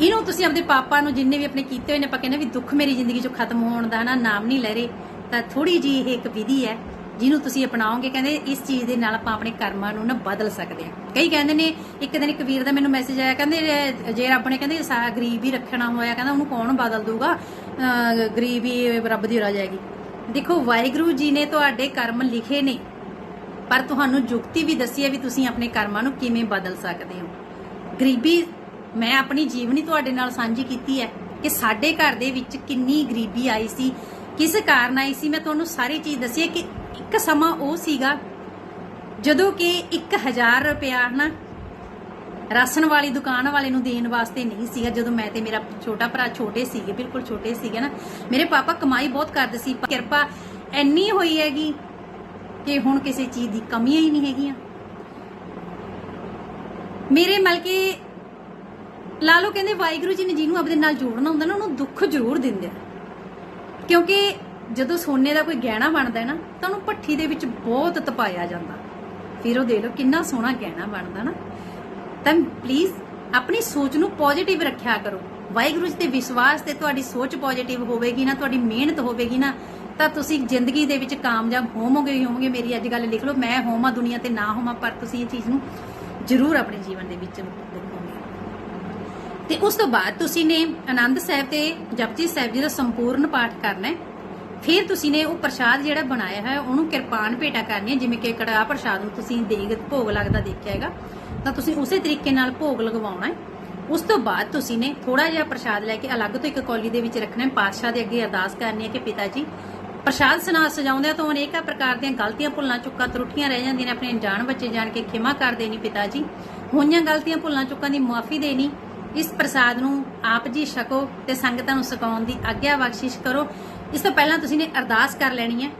ਇਹਨੂੰ ਤੁਸੀਂ ਆਪਣੇ ਪਾਪਾ ਨੂੰ ਜਿੰਨੇ ਵੀ ਆਪਣੇ ਕੀਤੇ ਹੋਏ ਨੇ, ਆਪਾਂ ਕਹਿੰਦੇ ਵੀ ਦੁੱਖ ਮੇਰੀ ਜ਼ਿੰਦਗੀ ਚੋਂ ਖਤਮ ਹੋਣ ਦਾ ਨਾ ਨਾਮ ਨਹੀਂ ਲੈ ਰਹੇ, ਤਾਂ ਥੋੜੀ ਜੀ ਇਹ ਇੱਕ ਵਿਧੀ ਹੈ ਜਿਹਨੂੰ ਤੁਸੀਂ ਅਪਣਾਓਗੇ, ਕਹਿੰਦੇ ਇਸ ਚੀਜ਼ ਦੇ ਨਾਲ ਆਪਾਂ ਆਪਣੇ ਕਰਮਾਂ ਨੂੰ ਨਾ ਬਦਲ ਸਕਦੇ ਹਾਂ। ਕਈ ਕਹਿੰਦੇ ਨੇ, ਇੱਕ ਦਿਨ ਇੱਕ ਵੀਰ ਦਾ ਮੈਨੂੰ ਮੈਸੇਜ ਆਇਆ, ਕਹਿੰਦੇ ਜੇ- ਰੱਬ ਨੇ ਕਹਿੰਦੇ ਸਾ, ਗਰੀਬ ਹੀ ਰੱਖਣਾ ਹੋਇਆ, ਕਹਿੰਦਾ ਉਹਨੂੰ ਕੌਣ ਬਦਲ ਦੂਗਾ? ਅਹ, ਗਰੀਬ ਹੀ ਰੱਬ ਦੀ ਰਾਜ ਹੈਗੀ ਦੇਖੋ, ਵਾਹਿਗੁਰੂ ਜੀ ਨੇ ਤੁਹਾਡੇ ਕਰਮ ਲਿਖੇ ਨੇ, ਪਰ ਤੁਹਾਨੂੰ ਜੁਗਤੀ ਵੀ ਦੱਸੀ ਹੈ ਵੀ ਤੁਸੀਂ ਆਪਣੇ ਕਰਮਾਂ ਨੂੰ ਕਿਵੇਂ ਬਦਲ ਸਕਦੇ ਹੋ। ਗਰੀਬੀ, ਮੈਂ ਆਪਣੀ ਜੀਵਨੀ ਤੁਹਾਡੇ ਨਾਲ ਸਾਂਝੀ ਕੀਤੀ ਹੈ ਕਿ ਸਾਡੇ ਘਰ ਦੇ ਵਿੱਚ ਕਿੰਨੀ ਗਰੀਬੀ ਆਈ ਸੀ, ਕਿਸ ਕਾਰਨ ਆਈ ਸੀ, ਮੈਂ ਤੁਹਾਨੂੰ ਸਾਰੀ ਚੀਜ਼ ਦੱਸੀ ਹੈ ਕਿ ਇੱਕ ਸਮਾਂ ਉਹ ਸੀਗਾ ਜਦੋਂ ਕਿ 1000 ਰੁਪਿਆ ਨਾ ਰਾਸ਼ਨ ਵਾਲੀ ਦੁਕਾਨ ਵਾਲੇ ਨੂੰ ਦੇਣ ਵਾਸਤੇ ਨਹੀਂ ਸੀਗਾ, ਜਦੋਂ ਮੈਂ ਤੇ ਮੇਰਾ ਛੋਟਾ ਭਰਾ ਛੋਟੇ ਸੀਗੇ, ਬਿਲਕੁਲ ਛੋਟੇ ਸੀਗੇ ਨਾ। ਮੇਰੇ ਪਾਪਾ ਕਮਾਈ ਬਹੁਤ ਕਰਦੇ ਸੀ ਕਿਰਪਾ ਇੰਨੀ ਹੋਈ ਹੈਗੀ ਕਿ ਹੁਣ ਕਿਸੇ ਚੀਜ਼ ਦੀ ਕਮੀਆਂ ਹੀ ਨਹੀਂ ਹੈਗੀਆਂ। ਮੇਰੇ ਮਲ ਕਿ ਲਾ ਲਓ ਕਹਿੰਦੇ ਵਾਹਿਗੁਰੂ ਜੀ ਨੇ ਜਿਹਨੂੰ ਆਪਦੇ ਨਾਲ ਜੋੜਨਾ ਹੁੰਦਾ ਨਾ, ਉਹਨੂੰ ਦੁੱਖ ਜ਼ਰੂਰ ਦਿੰਦੇ ਆ। ਕਿਉਂਕਿ ਜਦੋਂ ਸੋਨੇ ਦਾ ਕੋਈ ਗਹਿਣਾ ਬਣਦਾ ਹੈ ਨਾ, ਤਾਂ ਉਹਨੂੰ ਭੱਠੀ ਦੇ ਵਿੱਚ ਬਹੁਤ ਤਪਾਇਆ ਜਾਂਦਾ। ਫਿਰ ਉਹ ਦੇਖ ਲਓ ਕਿੰਨਾ ਸੋਹਣਾ ਗਹਿਣਾ ਬਣਦਾ ਨਾ। ਤਾਂ ਪਲੀਜ਼ ਆਪਣੀ ਸੋਚ ਨੂੰ ਪੋਜ਼ਿਟਿਵ ਰੱਖਿਆ ਕਰੋ। ਵਾਹਿਗੁਰੂ ਜੀ ਤੇ ਵਿਸ਼ਵਾਸ ਤੇ ਤੁਹਾਡੀ ਸੋਚ ਪੋਜ਼ਿਟਿਵ ਹੋਵੇਗੀ ਨਾ, ਤੁਹਾਡੀ ਮਿਹਨਤ ਹੋਵੇਗੀ ਨਾ, ਤਾਂ ਤੁਸੀਂ ਜ਼ਿੰਦਗੀ ਦੇ ਵਿੱਚ ਕਾਮਯਾਬ ਹੋਵੋਗੇ ਹੀ ਹੋਵੋਗੇ। ਮੇਰੀ ਅੱਜ ਗੱਲ ਲਿਖ ਲਓ, ਮੈਂ ਹੋਵਾਂ ਦੁਨੀਆ ਤੇ ਨਾ ਹੋਵਾਂ, ਪਰ ਤੁਸੀਂ ਇਹ ਚੀਜ਼ ਨੂੰ ਜ਼ਰੂਰ ਆਪਣੇ ਜੀਵਨ ਦੇ ਵਿੱਚ ਦੇਖੋਗੇ। ਤੇ ਉਸ ਤੋਂ ਬਾਅਦ ਤੁਸੀਂ ਨੇ ਆਨੰਦ ਸਾਹਿਬ ਤੇ ਜਪਜੀ ਸਾਹਿਬ ਜੀ ਦਾ ਸੰਪੂਰਨ ਪਾਠ ਕਰਨਾ ਹੈ। ਫਿਰ ਤੁਸੀਂ ਨੇ ਉਹ ਪ੍ਰਸ਼ਾਦ ਜਿਹੜਾ ਬਣਾਇਆ ਹੈ, ਉਹਨੂੰ ਕਿਰਪਾਨ ਭੇਟਾ ਕਰਨੀ ਹੈ, ਜਿਵੇਂ ਕਿ ਕੜਾਹ ਪ੍ਰਸ਼ਾਦ ਨੂੰ ਤੁਸੀਂ ਦੇਗ, ਭੋਗ ਲੱਗਦਾ ਦੇਖਿਆ ਹੈਗਾ, ਤਾਂ ਤੁਸੀਂ ਉਸੇ ਤਰੀਕੇ ਨਾਲ ਭੋਗ ਲਗਵਾਉਣਾ ਹੈ। ਉਸ ਤੋਂ ਬਾਅਦ ਤੁਸੀਂ ਨੇ ਥੋੜਾ ਜਿਹਾ ਪ੍ਰਸ਼ਾਦ ਲੈ ਕੇ ਅਲੱਗ ਤੋਂ ਇੱਕ ਕੌਲੀ ਦੇ ਵਿੱਚ ਰੱਖਣਾ ਹੈ। ਪਾਤਸ਼ਾਹ ਦੇ ਅੱਗੇ ਅਰਦਾਸ ਕਰਨੀ ਹੈ ਕਿ ਪਿਤਾ ਜੀ ਪ੍ਰਸ਼ਾਦ ਸਨਾ ਸਜਾਉਂਦੇ ਤੋਂ ਅਨੇਕਾਂ ਪ੍ਰਕਾਰ ਦੀਆਂ ਗਲਤੀਆਂ ਭੁੱਲਾਂ ਚੁੱਕਾਂ ਤਰੁੱਟੀਆਂ ਰਹਿ ਜਾਂਦੀਆਂ ਨੇ, ਆਪਣੇ ਜਾਣ ਬੱਚੇ ਜਾਣ ਕੇ ਖਿਮਾ ਕਰ ਦੇਣੀ ਪਿਤਾ ਜੀ ਹੋਈਆਂ ਗਲਤੀਆਂ ਭੁੱਲਾਂ ਚੁੱਕਾਂ ਦੀ ਮਾਫੀ ਦੇਣੀ। ਇਸ ਪ੍ਰਸਾਦ ਨੂੰ ਆਪ ਜੀ ਛਕੋ ਤੇ ਸੰਗਤਾਂ ਨੂੰ ਸਕਾਉਣ ਦੀ ਆਗਿਆ ਬਖਸ਼ਿਸ਼ ਕਰੋ। ਇਸ ਤੋਂ ਪਹਿਲਾਂ ਤੁਸੀਂ ਨੇ ਅਰਦਾਸ ਕਰ ਲੈਣੀ ਹੈ।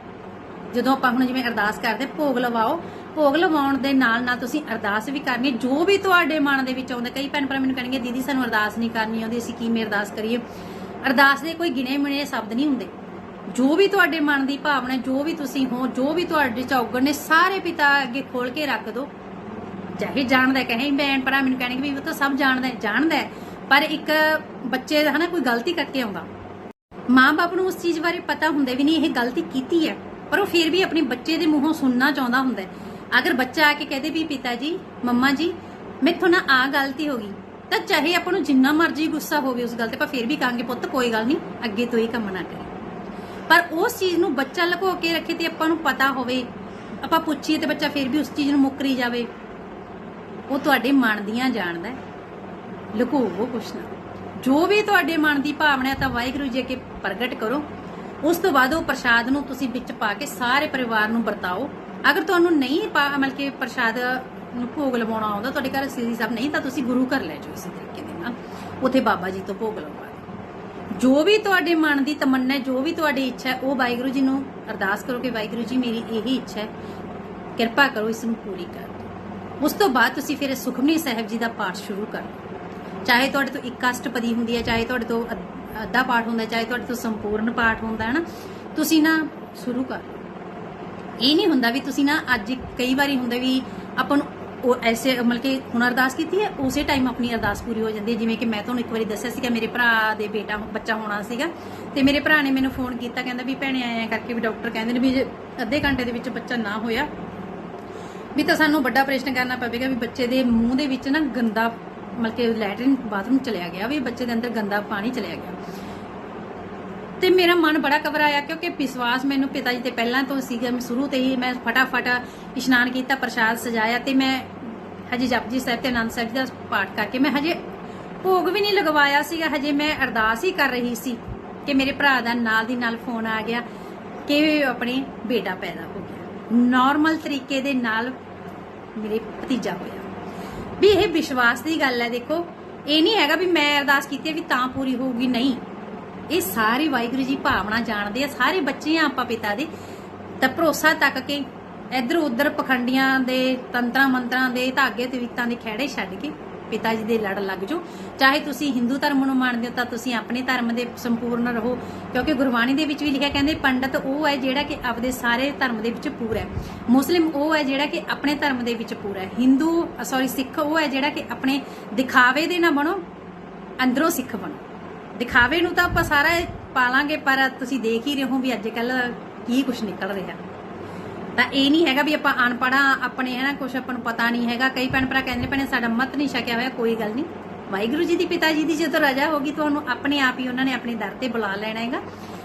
ਜਦੋਂ ਆਪਾਂ ਹੁਣ ਜਿਵੇਂ ਅਰਦਾਸ ਕਰਦੇ, ਭੋਗ ਲਵਾਓ, ਭੋਗ ਲਵਾਉਣ ਦੇ ਨਾਲ ਨਾਲ ਤੁਸੀਂ ਅਰਦਾਸ ਵੀ ਕਰਨੀ ਹੈ। ਜੋ ਵੀ ਤੁਹਾਡੇ ਮਨ ਦੇ ਵਿੱਚ ਆਉਂਦਾ, ਕਈ ਭੈਣ ਭਰਾ ਮੈਨੂੰ ਕਹਿਣਗੇ, ਦੀਦੀ, ਸਾਨੂੰ ਅਰਦਾਸ ਨਹੀਂ ਕਰਨੀ ਆਉਂਦੀ, ਅਸੀਂ ਕਿਵੇਂ ਅਰਦਾਸ ਕਰੀਏ? ਅਰਦਾਸ ਦੇ ਕੋਈ ਗਿਣੇ ਮਿਣੇ ਸ਼ਬਦ ਨਹੀਂ ਹੁੰਦੇ। ਜੋ ਵੀ ਤੁਹਾਡੇ ਮਨ ਦੀ ਭਾਵਨਾ ਜੋ ਵੀ ਤੁਸੀਂ ਹੋ, ਜੋ ਵੀ ਤੁਹਾਡੇ ਚੌਗਣ ਨੇ, ਸਾਰੇ ਪਿਤਾ ਅੱਗੇ ਖੋਲ ਕੇ ਰੱਖ ਦਿਓ ਚਾਹੇ ਜਾਣਦਾ ਕਹੇ ਭੈਣ ਭਰਾ ਮੈਨੂੰ ਕਹਿਣਗੇ ਵੀ ਉਹ ਤਾਂ ਸਭ ਜਾਣਦਾ ਜਾਣਦਾ ਪਰ ਇੱਕ ਬੱਚੇ ਦਾ ਹਨਾ, ਕੋਈ ਗਲਤੀ ਕਰਕੇ ਆਉਂਦਾ। ਮਾਂ-ਬਾਪ ਨੂੰ ਉਸ ਚੀਜ਼ ਬਾਰੇ ਪਤਾ ਹੁੰਦਾ ਵੀ ਨਹੀਂ, ਇਹ ਗਲਤੀ ਕੀਤੀ ਹੈ। ਪਰ ਉਹ ਫਿਰ ਵੀ ਆਪਣੇ ਬੱਚੇ ਦੇ ਮੂੰਹੋਂ ਸੁਣਨਾ ਚਾਹੁੰਦਾ ਹੁੰਦਾ ਅਗਰ ਬੱਚਾ ਆ ਕੇ ਕਹਦੇ ਵੀ ਪਿਤਾ ਜੀ ਮੰਮਾ ਜੀ, ਮੈਥੋਂ ਨਾ ਆ ਗਲਤੀ ਹੋ ਗਈ, ਤਾਂ ਚਾਹੇ ਆਪਾਂ ਨੂੰ ਜਿੰਨਾ ਮਰਜ਼ੀ ਗੁੱਸਾ ਹੋਵੇ ਉਸ ਗੱਲ ਤੇ, ਆਪਾਂ ਫਿਰ ਵੀ ਕਹਾਂਗੇ, ਪੁੱਤ, ਕੋਈ ਗੱਲ ਨਹੀਂ, ਅੱਗੇ ਤੋਂ ਇਹ ਕੰਮ ਨਾ ਕਰੇ। ਪਰ ਉਸ ਚੀਜ਼ ਨੂੰ ਬੱਚਾ ਲੁਕੋ ਕੇ ਰੱਖੇ ਤੇ ਆਪਾਂ ਨੂੰ ਪਤਾ ਹੋਵੇ, ਆਪਾਂ ਪੁੱਛੀਏ ਤੇ ਬੱਚਾ ਫਿਰ ਵੀ ਉਸ ਚੀਜ਼ ਨੂੰ ਮੁੱਕਰੀ ਜਾਵੇ। ਉਹ ਤੁਹਾਡੇ ਮਨ ਦੀਆਂ ਜਾਣਦਾ ਹੈ। ਲੁਕੋਵੋ ਕੁਛ ਨਾ। ਜੋ ਵੀ ਤੁਹਾਡੇ ਮਨ ਦੀ ਭਾਵਨਾ ਤਾਂ ਵਾਹਿਗੁਰੂ ਜੀ ਅੱਗੇ ਪ੍ਰਗਟ ਕਰੋ। ਉਸ ਤੋਂ ਬਾਅਦ ਉਹ ਪ੍ਰਸ਼ਾਦ ਨੂੰ ਤੁਸੀਂ ਵਿੱਚ ਪਾ ਕੇ ਸਾਰੇ ਪਰਿਵਾਰ ਨੂੰ ਵਰਤਾਓ। ਅਗਰ ਤੁਹਾਨੂੰ ਨਹੀਂ ਮਤਲਬ ਕਿ ਪ੍ਰਸ਼ਾਦ ਨੂੰ ਭੋਗ ਲਵਾਉਣਾ ਆਉਂਦਾ, ਤੁਹਾਡੇ ਘਰ ਸ੍ਰੀ ਸਾਹਿਬ ਨਹੀਂ, ਤਾਂ ਤੁਸੀਂ ਗੁਰੂ ਘਰ ਲੈ ਜਾਓ ਇਸੇ ਤਰੀਕੇ ਦੇ ਨਾਲ। ਉਥੇ ਬਾਬਾ ਜੀ ਤੋਂ ਭੋਗ ਲਵਾ ਜੋ ਵੀ ਤੁਹਾਡੇ ਮਨ ਦੀ ਤਮੰਨਾ ਹੈ, ਜੋ ਵੀ ਤੁਹਾਡੀ ਇੱਛਾ ਹੈ, ਉਹ ਵਾਹਿਗੁਰੂ ਜੀ ਨੂੰ ਅਰਦਾਸ ਕਰੋ ਕਿ ਵਾਹਿਗੁਰੂ ਜੀ ਮੇਰੀ ਇਹੀ ਇੱਛਾ ਹੈ। ਕਿਰਪਾ ਕਰੋ ਇਸ ਨੂੰ ਪੂਰੀ ਕਰ ਦਿਓ ਉਸ ਤੋਂ ਬਾਅਦ ਤੁਸੀਂ ਫਿਰ ਸੁਖਮਨੀ ਸਾਹਿਬ ਜੀ ਦਾ ਪਾਠ ਸ਼ੁਰੂ ਕਰੋ। ਚਾਹੇ ਤੁਹਾਡੇ ਤੋਂ ਇੱਕ ਅਸ਼ਟਪਦੀ ਹੁੰਦੀ ਹੈ, ਚਾਹੇ ਤੁਹਾਡੇ ਤੋਂ ਅੱਧਾ ਪਾਠ ਹੁੰਦਾ, ਚਾਹੇ ਤੁਹਾਡੇ ਤੋਂ ਸੰਪੂਰਨ ਪਾਠ ਹੁੰਦਾ ਹੈ ਨਾ ਤੁਸੀਂ ਨਾ ਸ਼ੁਰੂ ਕਰ। ਇਹ ਨਹੀਂ ਹੁੰਦਾ ਵੀ ਤੁਸੀਂ ਨਾ ਅੱਜ ਕਈ ਵਾਰੀ ਹੁੰਦਾ ਵੀ ਆਪਾਂ ਨੂੰ ਉਹ ਐਸੇ ਮਤਲਬ ਕਿ ਹੁਣ ਅਰਦਾਸ ਕੀਤੀ ਹੈ, ਉਸੇ ਟਾਈਮ ਆਪਣੀ ਅਰਦਾਸ ਪੂਰੀ ਹੋ ਜਾਂਦੀ ਹੈ। ਜਿਵੇਂ ਕਿ ਮੈਂ ਤੁਹਾਨੂੰ ਇੱਕ ਵਾਰੀ ਦੱਸਿਆ ਸੀਗਾ, ਮੇਰੇ ਭਰਾ ਦੇ ਬੇਟਾ ਬੱਚਾ ਹੋਣਾ ਸੀਗਾ ਤੇ ਮੇਰੇ ਭਰਾ ਨੇ ਮੈਨੂੰ ਫੋਨ ਕੀਤਾ, ਕਹਿੰਦਾ ਵੀ ਭੈਣੇ ਆਇਆ ਕਰਕੇ ਵੀ ਡਾਕਟਰ ਕਹਿੰਦੇ ਨੇ ਵੀ ਜੇ ਅੱਧੇ ਘੰਟੇ ਦੇ ਵਿੱਚ ਬੱਚਾ ਨਾ ਹੋਇਆ, ਵੀ ਤਾਂ ਸਾਨੂੰ ਵੱਡਾ ਆਪਰੇਸ਼ਨ ਕਰਨਾ ਪਵੇਗਾ ਵੀ ਬੱਚੇ ਦੇ ਮੂੰਹ ਦੇ ਵਿੱਚ ਨਾ ਗੰਦਾ ਮਤਲਬ ਕਿ ਲੈਟਰਨ ਬਾਥਰੂਮ ਚਲਿਆ ਗਿਆ ਵੀ ਬੱਚੇ ਦੇ ਅੰਦਰ ਗੰਦਾ ਪਾਣੀ ਚਲਿਆ ਗਿਆ। ਤੇ ਮੇਰਾ ਮਨ ਬੜਾ ਘਬਰਾਇਆ ਕਿਉਂਕਿ ਵਿਸ਼ਵਾਸ ਮੈਨੂੰ ਪਿਤਾ ਜੀ ਤੇ ਪਹਿਲਾਂ ਤੋਂ ਸੀਗਾ, ਮੈਂ ਸ਼ੁਰੂ ਤੇ ਹੀ ਮੈਂ ਫਟਾਫਟ ਇਸ਼ਨਾਨ ਕੀਤਾ, ਪ੍ਰਸ਼ਾਦ ਸਜਾਇਆ ਤੇ ਮੈਂ ਹਜੇ ਜਪਜੀ ਸਾਹਿਬ ਤੇ ਆਨੰਦ ਸਾਹਿਬ ਜੀ ਦਾ ਪਾਠ ਕਰਕੇ ਮੈਂ ਹਜੇ ਭੋਗ ਵੀ ਨਹੀਂ ਲਗਵਾਇਆ ਸੀਗਾ, ਹਜੇ ਮੈਂ ਅਰਦਾਸ ਹੀ ਕਰ ਰਹੀ ਸੀ ਕਿ ਮੇਰੇ ਭਰਾ ਦਾ ਨਾਲ ਦੀ ਨਾਲ ਫੋਨ ਆ ਗਿਆ ਕਿ ਆਪਣੇ ਬੇਟਾ ਪੈਦਾ ਹੋ ਗਿਆ। ਨਾਰਮਲ ਤਰੀਕੇ ਦੇ ਨਾਲ ਮੇਰੇ ਭਤੀਜਾ ਹੋਇਆ। ਵੀ ਇਹ ਵਿਸ਼ਵਾਸ ਦੀ ਗੱਲ ਹੈ, ਦੇਖੋ, ਇਹ ਨਹੀਂ ਹੈਗਾ ਵੀ ਮੈਂ ਅਰਦਾਸ ਕੀਤੀ ਵੀ ਤਾਂ ਪੂਰੀ ਹੋਊਗੀ, ਨਹੀਂ। ਇਹ ਸਾਰੇ ਵਾਹਿਗੁਰੂ ਜੀ ਭਾਵਨਾ ਜਾਣਦੇ ਆ, ਸਾਰੇ ਬੱਚੇ ਆ ਆਪਾਂ ਪਿਤਾ ਦੇ। ਤਾਂ ਭਰੋਸਾ ਤੱਕ ਕੇ ਇੱਧਰ ਉੱਧਰ ਪਖੰਡੀਆਂ ਦੇ ਤੰਤਰਾਂ ਮੰਤਰਾਂ ਦੇ ਧਾਗੇ ਤੇ ਵਿਤਾਂ ਦੇ ਖਹਿੜੇ ਛੱਡ ਕੇ ਪਿਤਾ ਜੀ ਦੇ ਲੜ ਲੱਗ ਜਾਓ। ਚਾਹੇ ਤੁਸੀਂ ਹਿੰਦੂ ਧਰਮ ਨੂੰ ਮੰਨਦੇ ਹੋ ਤਾਂ ਤੁਸੀਂ ਆਪਣੇ ਧਰਮ ਦੇ ਸੰਪੂਰਨ ਰਹੋ। ਕਿਉਂਕਿ ਗੁਰਬਾਣੀ ਦੇ ਵਿੱਚ ਵੀ ਲਿਖਿਆ ਕਹਿੰਦੇ, ਪੰਡਤ ਉਹ ਹੈ ਜਿਹੜਾ ਕਿ ਆਪਦੇ ਸਾਰੇ ਧਰਮ ਦੇ ਵਿੱਚ ਪੂਰਾ ਹੈ। ਮੁਸਲਿਮ ਉਹ ਹੈ ਜਿਹੜਾ ਕਿ ਆਪਣੇ ਧਰਮ ਦੇ ਵਿੱਚ ਪੂਰਾ ਹੈ। ਹਿੰਦੂ ਸੌਰੀ ਸਿੱਖ ਉਹ ਹੈ ਜਿਹੜਾ ਕਿ ਆਪਣੇ ਦਿਖਾਵੇ ਦੇ ਨਾ ਬਣੋ, ਅੰਦਰੋਂ ਸਿੱਖ ਬਣੋ। ਦਿਖਾਵੇ ਨੂੰ ਤਾਂ ਆਪਾਂ ਸਾਰਾ ਪਾਲਾਂਗੇ, ਪਰ ਤੁਸੀਂ ਦੇਖ ਹੀ ਰਹੇ ਹੋ ਵੀ ਅੱਜ ਕੱਲ ਕੀ ਕੁਝ ਨਿਕਲ ਰਿਹਾ। ਤਾਂ ਇਹ ਨਹੀਂ ਹੈਗਾ ਵੀ ਆਪਾਂ ਅਨਪੜਾ ਆਪਣੇ ਹੈ ਨਾ ਕੁਝ ਆਪਾਂ ਨੂੰ ਪਤਾ ਨਹੀਂ ਹੈਗਾ। ਕਈ ਭੈਣ ਭਰਾ ਕਹਿੰਦੇ ਭੈਣੇ, ਸਾਡਾ ਮਤ ਨਹੀਂ ਛਕਿਆ ਹੋਇਆ, ਕੋਈ ਗੱਲ ਨਹੀਂ। ਵਾਹਿਗੁਰੂ ਜੀ ਦੀ ਪਿਤਾ ਜੀ ਦੀ ਜਦੋਂ ਰਜਾ ਹੋਗੀ ਤੁਹਾਨੂੰ ਆਪਣੇ ਆਪ ਹੀ ਉਹਨਾਂ ਨੇ ਆਪਣੇ ਦਰ ਤੇ ਬੁਲਾ ਲੈਣਾ ਹੈਗਾ।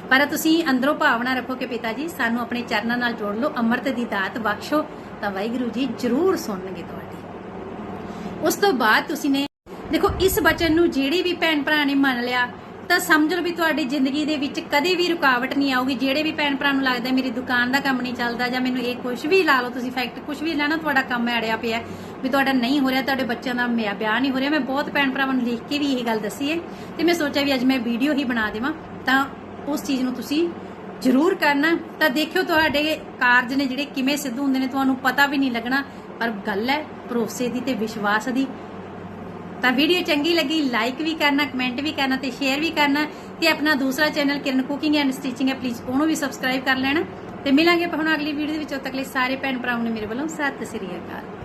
ਪਰ ਤੁਸੀਂ ਅੰਦਰੋਂ ਭਾਵਨਾ ਰੱਖੋ ਕਿ ਪਿਤਾ ਜੀ, ਸਾਨੂੰ ਆਪਣੇ ਚਰਨਾਂ ਨਾਲ ਜੋੜ ਲਓ, ਅੰਮ੍ਰਿਤ ਦੀ ਦਾਤ ਬਖਸ਼ੋ, ਤਾਂ ਵਾਹਿਗੁਰੂ ਜੀ ਜ਼ਰੂਰ ਸੁਣਨਗੇ ਤੁਹਾਡੀ। ਉਸ ਤੋਂ ਬਾਅਦ ਤੁਸੀਂ ਨੇ ਦੇਖੋ, ਇਸ ਬਚਨ ਨੂੰ ਜਿਹੜੇ ਵੀ ਭੈਣ ਭਰਾ ਨੇ ਮੰਨ ਲਿਆ ਤਾਂ ਸਮਝ ਲਓ ਵੀ ਤੁਹਾਡੀ ਜ਼ਿੰਦਗੀ ਦੇ ਵਿੱਚ ਕਦੇ ਵੀ ਰੁਕਾਵਟ ਨਹੀਂ ਆਊਗੀ। ਜਿਹੜੇ ਵੀ ਭੈਣ ਭਰਾ ਨੂੰ ਲੱਗਦਾ ਮੇਰੀ ਦੁਕਾਨ ਦਾ ਕੰਮ ਨਹੀਂ ਚੱਲਦਾ ਜਾਂ ਮੈਨੂੰ ਇਹ ਕੁਝ ਵੀ ਲਾ ਲਓ ਤੁਸੀਂ ਫੈਕਟ ਕੁਝ ਵੀ ਲੈਣਾ, ਤੁਹਾਡਾ ਕੰਮ ਅੜਿਆ ਪਿਆ। ਵੀ ਤੁਹਾਡਾ ਨਹੀਂ ਹੋ ਰਿਹਾ, ਤੁਹਾਡੇ ਬੱਚਿਆਂ ਦਾ ਮੇਰਾ ਵਿਆਹ ਨਹੀਂ ਹੋ ਰਿਹਾ। ਮੈਂ ਬਹੁਤ ਭੈਣ ਭਰਾਵਾਂ ਨੂੰ ਲਿਖ ਕੇ ਵੀ ਇਹ ਗੱਲ ਦੱਸੀ ਹੈ ਤੇ ਮੈਂ ਸੋਚਿਆ ਵੀ ਅੱਜ ਮੈਂ ਵੀਡੀਓ ਹੀ ਬਣਾ ਦੇਵਾਂ। ਤਾਂ ਉਸ ਚੀਜ਼ ਨੂੰ ਤੁਸੀਂ ਜ਼ਰੂਰ ਕਰਨਾ। ਤਾਂ ਦੇਖਿਓ ਤੁਹਾਡੇ ਕਾਰਜ ਨੇ ਜਿਹੜੇ ਕਿਵੇਂ ਸਿੱਧ ਹੁੰਦੇ ਨੇ, ਤੁਹਾਨੂੰ ਪਤਾ ਵੀ ਨਹੀਂ ਲੱਗਣਾ। ਪਰ ਗੱਲ ਹੈ ਭਰੋਸੇ ਦੀ ਤੇ ਵਿਸ਼ਵਾਸ ਦੀ। ਤਾਂ ਵੀਡੀਓ ਚੰਗੀ ਲੱਗੀ ਲਾਈਕ ਵੀ ਕਰਨਾ ਕਮੈਂਟ ਵੀ ਕਰਨਾ ਤੇ ਸ਼ੇਅਰ ਵੀ ਕਰਨਾ ਤੇ ਆਪਣਾ ਦੂਸਰਾ channel Kiran cooking and stitching ਹੈ ਪਲੀਜ਼ ਉਹਨੂੰ ਵੀ ਸਬਸਕ੍ਰਾਈਬ ਕਰ ਲੈਣਾ ਤੇ ਮਿਲਾਂਗੇ ਆਪਾਂ ਹੁਣ ਅਗਲੀ ਵੀਡੀਓ ਦੇ ਵਿੱਚ। ਉਦੋਂ ਤੱਕ ਲਈ ਸਾਰੇ ਭੈਣ ਭਰਾਵਾਂ ਨੂੰ ਮੇਰੇ ਵੱਲੋਂ ਸਤਿ ਸ੍ਰੀ ਅਕਾਲ।